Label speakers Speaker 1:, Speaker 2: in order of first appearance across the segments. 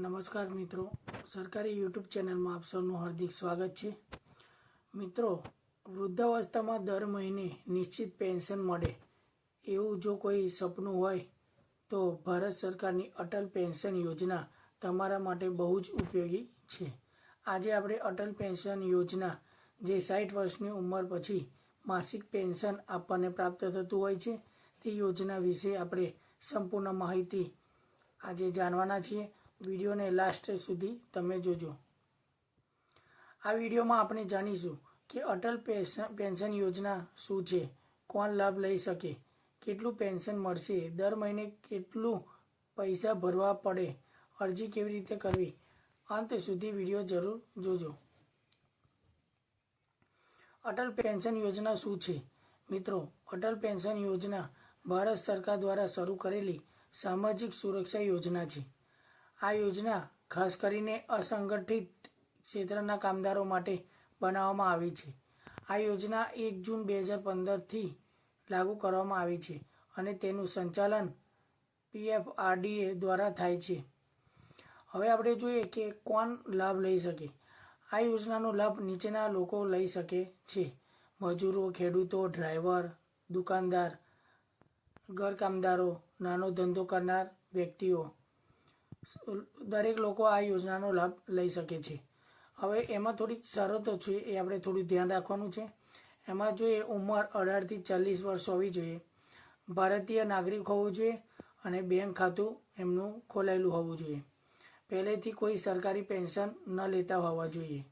Speaker 1: નમસ્કાર મિત્રો. સરકારી યુટ્યુબ ચેનલમાં આપ સૌનું હાર્દિક સ્વાગત છે. મિત્રો, વૃદ્ધાવસ્થામાં દર મહિને નિશ્ચિત પેન્શન મળે. એવું જો કોઈ સપનું હોય, તો ભારત સરકારની અટલ પેન્શન યોજના તમારા માટે બહુ જ ઉપયોગી છે. આજે આપણે અટલ પેન્શન યોજના, જે સાઠ વર્ષની ઉંમર પછી માસિક પેન્શન આપણને પ્રાપ્ત થતું હોય છે, તે યોજના વિશે આપણે સંપૂર્ણ માહિતી આજે જાણવાના છીએ. વિડીયોને લાસ્ટ સુધી તમે જોજો. આ વિડીયોમાં આપણે જાણીશું કે અટલ પેન્શન યોજના શું છે? કોણ લાભ લઈ શકે? કેટલું પેન્શન મળશે? દર મહિને કેટલું પૈસા ભરવા પડે? અરજી કેવી રીતે કરવી? અંત સુધી વીડિયો જરૂર જોજો. અટલ પેન્શન યોજના શું છે? મિત્રો, અટલ પેન્શન યોજના ભારત સરકાર દ્વારા શરૂ કરેલી સામાજિક સુરક્ષા યોજના છે. આ યોજના ખાસ કરીને અસંગઠિત ક્ષેત્રના કામદારો માટે બનાવવામાં આવી છે. આ યોજના એક જૂન બે હજાર પંદરથી લાગુ કરવામાં આવી છે અને તેનું સંચાલન પીએફઆરડીએ દ્વારા થાય છે. હવે આપણે જોઈએ કે કોણ લાભ લઈ શકે. આ યોજનાનો લાભ નીચેના લોકો લઈ શકે છે. મજૂરો, ખેડૂતો, ડ્રાઈવર, દુકાનદાર, ઘરકામદારો, નાનો ધંધો કરનાર વ્યક્તિઓ. દરેક લોકો આ યોજનાનો લાભ લઈ શકે છે. હવે એમાં થોડીક શરતો છે, એ આપણે થોડું ધ્યાન રાખવાનું છે. એમાં જોઈએ ઉંમર અઢારથી ચાલીસ વર્ષ હોવી જોઈએ, ભારતીય નાગરિક હોવું જોઈએ અને બેંક ખાતું એમનું ખોલાયેલું હોવું જોઈએ. પહેલેથી કોઈ સરકારી પેન્શન ન લેતા હોવા જોઈએ.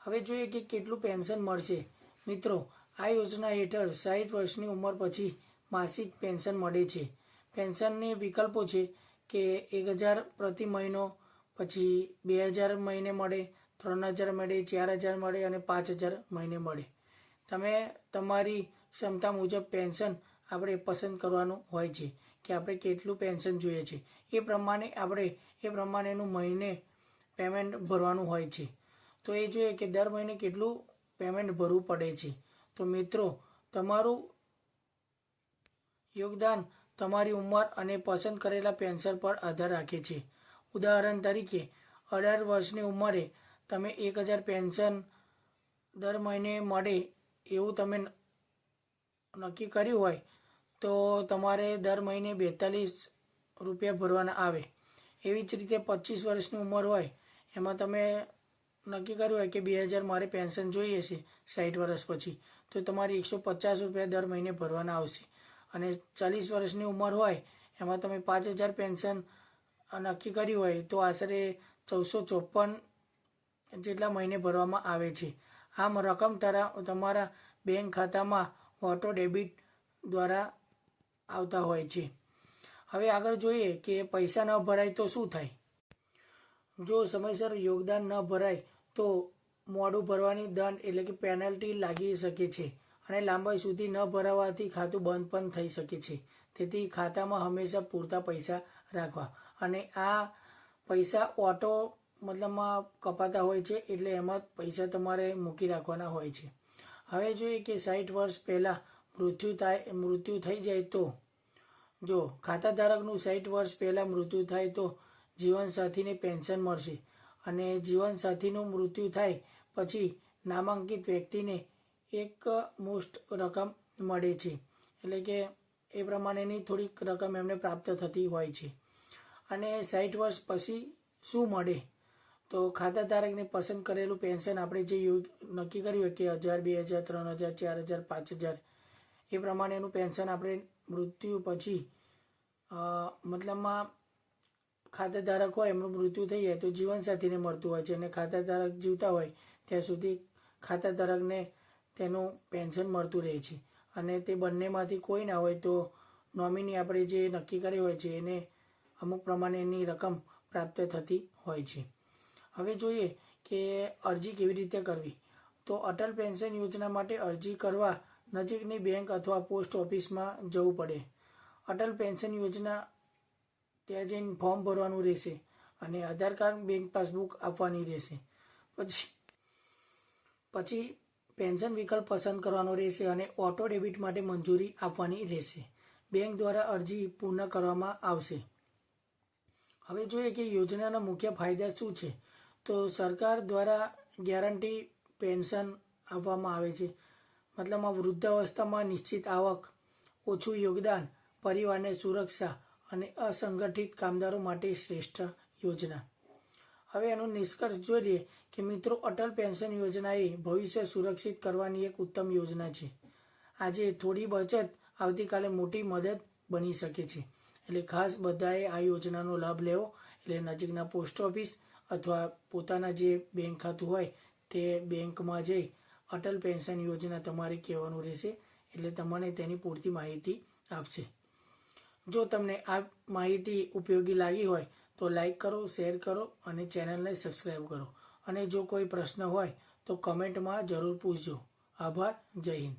Speaker 1: હવે જોઈએ કે કેટલું પેન્શન મળશે. મિત્રો, આ યોજના હેઠળ સાઠ વર્ષની ઉંમર પછી માસિક પેન્શન મળે છે. પેન્શનની વિકલ્પો છે કે એક હજાર પ્રતિ મહિનો, પછી બે હજાર મહિને મળે, ત્રણ હજાર મળે, ચાર હજાર મળે અને પાંચ હજાર મહિને મળે. તમે તમારી ક્ષમતા મુજબ પેન્શન આપણે પસંદ કરવાનું હોય છે કે આપણે કેટલું પેન્શન જોઈએ છે. એ પ્રમાણે આપણે, એ પ્રમાણેનું મહિને પેમેન્ટ ભરવાનું હોય છે. તો એ જોઈએ કે દર મહિને કેટલું પેમેન્ટ ભરવું પડે છે. તો મિત્રો, તમારું યોગદાન તમારી ઉંમર અને પસંદ કરેલા પેન્શન પર આધાર રાખે છે. ઉદાહરણ તરીકે, અઢાર વર્ષની ઉંમરે તમે એક હજાર પેન્શન દર મહિને મળે એવું તમે નક્કી કર્યું હોય, તો તમારે દર મહિને બેતાલીસ રૂપિયા ભરવાના આવે. એવી જ રીતે પચીસ વર્ષની ઉંમર હોય, એમાં તમે નક્કી કર્યું હોય કે બે હજાર મારે પેન્શન જોઈએ છે સાઠ વર્ષ પછી, તો તમારે એકસો પચાસ રૂપિયા દર મહિને ભરવાના આવશે. અને ચાલીસ વર્ષની ઉંમર હોય, એમાં તમે પાંચ હજાર પેન્શન નક્કી કર્યું હોય, તો આશરે ચૌદસો ચોપન જેટલા મહિને ભરવામાં આવે છે. આમ રકમ તારા, તમારા બેંક ખાતામાં ઓટો ડેબિટ દ્વારા આવતા હોય છે. હવે આગળ જોઈએ કે પૈસા ન ભરાય તો શું થાય? જો સમયસર યોગદાન ન ભરાય, તો મોડું ભરવાની દંડ એટલે કે પેનલ્ટી લાગી શકે છે. અને લાંબા સુધી ન ભરાવાથી ખાતું બંધ પણ થઈ શકે છે. તેથી ખાતામાં હંમેશા પૂરતા પૈસા રાખવા. અને આ પૈસા ઓટો મતલબમાં કપાતા હોય છે એટલે એમાં પૈસા તમારે મૂકી રાખવાના હોય છે. હવે જોઈએ કે સાઠ વર્ષ પહેલાં મૃત્યુ થાય, મૃત્યુ થઈ જાય તો? જો ખાતા ધારકનું સાઠ વર્ષ પહેલાં મૃત્યુ થાય તો જીવનસાથીને પેન્શન મળશે. અને જીવનસાથીનું મૃત્યુ થાય પછી નામાંકિત વ્યક્તિને એક મોસ્ટ રકમ મળે છે. એટલે કે એ પ્રમાણેની થોડીક રકમ એમને પ્રાપ્ત થતી હોય છે. અને સાઠ વર્ષ પછી શું મળે? તો ખાતાધારકને પસંદ કરેલું પેન્શન આપણે જે નક્કી કર્યું હોય કે હજાર, બે હજાર, ત્રણ હજાર, ચાર હજાર, પાંચ હજાર, એ પ્રમાણેનું પેન્શન આપણે મૃત્યુ પછી મતલબમાં ખાતાધારક હોય એમનું મૃત્યુ થઈ જાય તો જીવનસાથીને મળતું હોય છે. અને ખાતાધારક જીવતા હોય ત્યાં સુધી ખાતાધારકને તેનું પેન્શન મળતું રહે છે. અને તે બંનેમાંથી કોઈ ના હોય તો નોમિની આપણે જે નક્કી કરી હોય છે, એને અમુક પ્રમાણેની રકમ પ્રાપ્ત થતી હોય છે. હવે જોઈએ કે અરજી કેવી રીતે કરવી? તો અટલ પેન્શન યોજના માટે અરજી કરવા નજીકની બેંક અથવા પોસ્ટ ઓફિસમાં જવું પડે. અટલ પેન્શન યોજના ત્યાં જઈને ફોર્મ ભરવાનું રહેશે અને આધાર કાર્ડ, બેંક પાસબુક આપવાની રહેશે. પછી પછી પેન્શન વિકલ્પ પસંદ કરવાનો રહેશે અને ઓટો ડેબિટ માટે મંજૂરી આપવાની રહેશે. બેંક દ્વારા અરજી પૂર્ણ કરવામાં આવશે. હવે જોઈએ કે યોજનાના મુખ્ય ફાયદા શું છે. તો સરકાર દ્વારા ગેરંટી પેન્શન આપવામાં આવે છે. મતલબ આ વૃદ્ધાવસ્થામાં નિશ્ચિત આવક, ઓછું યોગદાન, પરિવારને સુરક્ષા અને અસંગઠિત કામદારો માટે શ્રેષ્ઠ યોજના. હવે એનો નિષ્કર્ષ જોઈએ કે મિત્રો, અટલ પેન્શન યોજના એ ભવિષ્ય સુરક્ષિત કરવાની એક ઉત્તમ યોજના છે. આજે થોડી બચત આવતીકાલે મોટી મદદ બની શકે છે. એટલે ખાસ બધાએ આ યોજનાનો લાભ લેવો. એટલે નજીકના પોસ્ટ ઓફિસ અથવા પોતાના જે બેંક ખાતું હોય, તે બેંકમાં જઈ અટલ પેન્શન યોજના તમારે કહેવાનું રહેશે. એટલે તમને તેની પૂરતી માહિતી આપશે. જો તમને આ માહિતી ઉપયોગી લાગી હોય તો લાઈક કરો શેર કરો અને ચેનલને સબસ્ક્રાઈબ કરો. અને જો કોઈ પ્રશ્ન હોય તો કમેન્ટમાં જરૂર પૂછજો. આભાર, જય હિન્દ.